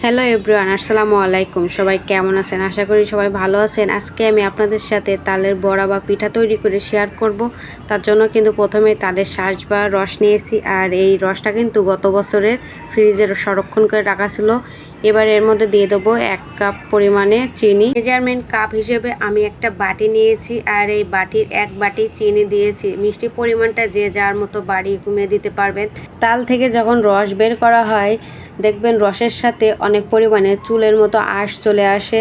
Hello everyone আসসালামু আলাইকুম। সবাই কেমন আছেন? আশা করি সবাই ভালো আছেন। আজকে আমি আপনাদের সাথে তালের বড়া বা পিঠা তৈরি করে শেয়ার করব। তার জন্য কিন্তু প্রথমে তালের শ্বাস বা রস নিয়েছি। আর এই রসটা কিন্তু গত বছরের ফ্রিজে সংরক্ষণ করে রাখা ছিল। এবার এর মধ্যে দিয়ে দেবো এক কাপ পরিমাণে চিনি। মেজারমেন্ট কাপ হিসেবে আমি একটা বাটি নিয়েছি আর এই বাটির এক বাটি চিনি দিয়েছি। মিষ্টি পরিমাণটা যে যার মতো বাড়ি কমিয়ে দিতে পারবেন। তাল থেকে যখন রস বের করা হয়, দেখবেন রসের সাথে অনেক পরিমাণে চুলের মতো আঁশ চলে আসে।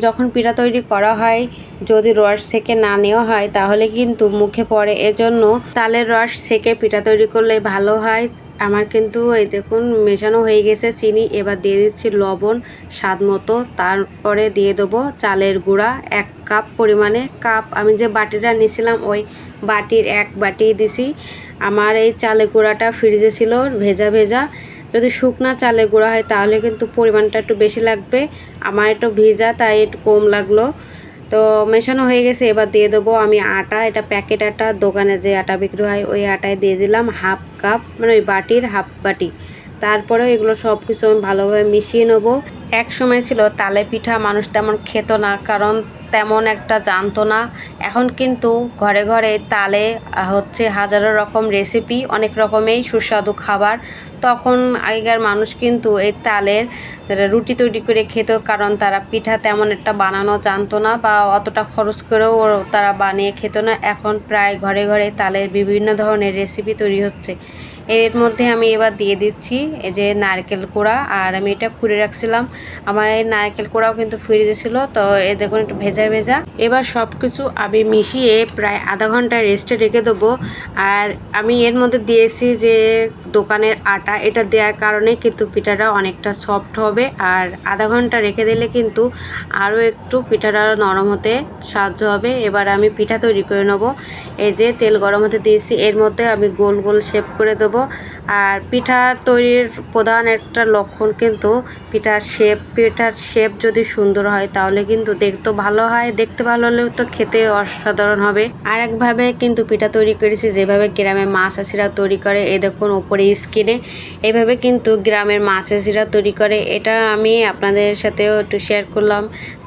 যখন পিঠা তৈরি করা হয়, যদি রস থেকে না নেওয়া হয়, তাহলে কিন্তু মুখে পড়ে। এজন্য তালের রস থেকে পিঠা তৈরি করলে ভালো হয়। আমার কিন্তু এই দেখুন মেশানো হয়ে গেছে, চিনি এবার দিয়ে দিচ্ছি লবণ স্বাদ মতো। তারপরে দিয়ে দেবো চালের গুঁড়া, এক কাপ পরিমাণে কাপ। আমি যে বাটিটা নিয়েছিলাম, ওই বাটির এক বাটি দিছি। আমার এই চালের গুঁড়াটা ফ্রিজে ছিল, ভেজা ভেজা। যদি শুকনা চালে গুঁড়া হয়, তাহলে কিন্তু পরিমাণটা একটু বেশি লাগবে। আমার একটু ভিজা, তাই একটু কম লাগল। তো মেশানো হয়ে গেছে, এবার দিয়ে দেবো আমি আটা, এটা প্যাকেট আটা, দোকানে যে আটা বিক্রি হয় ওই আটায় দিয়ে দিলাম হাফ কাপ মানে ওই বাটির হাফ বাটি। তারপরে এগুলো সব কিছু আমি ভালোভাবে মিশিয়ে নেব। এক সময় ছিল তালে পিঠা, মানুষ তেমন খেত না, কারণ তেমন একটা জানতো না। এখন কিন্তু ঘরে ঘরে তালে হচ্ছে হাজারো রকম রেসিপি অনেক রকমেই সুস্বাদু খাবার। তখন আগেকার মানুষ কিন্তু এই তালের রুটি তৈরি করে খেত, কারণ তারা পিঠা তেমন একটা বানানো জানতো না বা অতটা খরচ করেও তারা বানিয়ে খেত না। এখন প্রায় ঘরে ঘরে তালের বিভিন্ন ধরনের রেসিপি তৈরি হচ্ছে। এর মধ্যে আমি এবার দিয়ে দিচ্ছি এই যে নারকেল কোড়া, আর আমি এটা খুঁড়ে রাখছিলাম। আমার এই নারকেল কোড়াও কিন্তু ফ্রিজে ছিল, তো এ দেখুন একটু ভেজা ভেজা। এবার সব কিছু আমি মিশিয়ে প্রায় আধা ঘণ্টা রেস্টে রেখে দেবো। আর আমি এর মধ্যে দিয়েছি যে দোকানের আটা, এটা দেওয়ার কারণে কিন্তু পিঠাটা অনেকটা সফট হবে। আর আধা ঘণ্টা রেখে দিলে কিন্তু আরও একটু পিঠাটা নরম হতে সাহায্য হবে। এবার আমি পিঠা তৈরি করে নেব। এই যে তেল গরম হতে দিয়েছি, এর মধ্যে আমি গোল গোল শেপ করে দেবো। আর পিঠার তৈরির প্রধান একটা লক্ষণ কিন্তু পিঠার শেপ পিঠার শেপ যদি সুন্দর হয় তাহলে কিন্তু দেখতে ভালো হয়। দেখতে ভালো হলেও তো খেতে অসাধারণ হবে। আর একভাবে কিন্তু পিঠা তৈরি করেছি, যেভাবে গ্রামে মাছ আসিরা তৈরি করে এ দেখুন ওপরে স্কিনে এইভাবে কিন্তু গ্রামের মাছ আসিরা তৈরি করে। এটা আমি আপনাদের সাথেও একটু শেয়ার করলাম।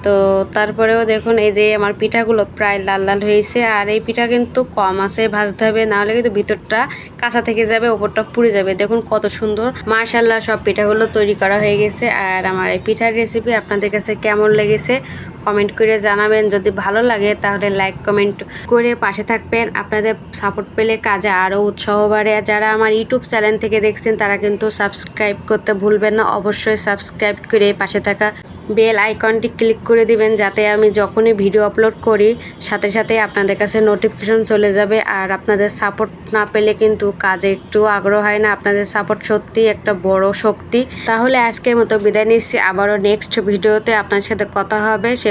তো তারপরেও দেখুন এই যে আমার পিঠাগুলো প্রায় লাল লাল হয়েছে, আর এই পিঠা কিন্তু কম আছে, ভাজতে হবে নাহলে কিন্তু ভিতরটা কাঁচা থেকে যাবে, ওপরটা পুড়ে যাবে। দেখুন কত সুন্দর মার্শাল্লাহ সব পিঠাগুলো তৈরি করা হয়ে গেছে। আর আমার এই পিঠার রেসিপি আপনাদের কাছে কেমন লেগেছে কমেন্ট করে জানাবেন। যদি ভালো লাগে তাহলে লাইক কমেন্ট করে পাশে থাকবেন। আপনাদের সাপোর্ট পেলে কাজে আরও উৎসাহ বাড়ে। যারা আমার ইউটিউব চ্যানেল থেকে দেখছেন, তারা কিন্তু সাবস্ক্রাইব করতে ভুলবেন না। অবশ্যই সাবস্ক্রাইব করে পাশে থাকা বেল আইকনটি ক্লিক করে দিবেন, যাতে আমি যখনই ভিডিও আপলোড করি, সাথে সাথে আপনাদের কাছে নোটিফিকেশন চলে যাবে। আর আপনাদের সাপোর্ট না পেলে কিন্তু কাজে একটু আগ্রহ হয় না। আপনাদের সাপোর্ট সত্যি একটা বড় শক্তি। তাহলে আজকের মতো বিদায় নিচ্ছি। আবারও নেক্সট ভিডিওতে আপনার সাথে কথা হবে। সে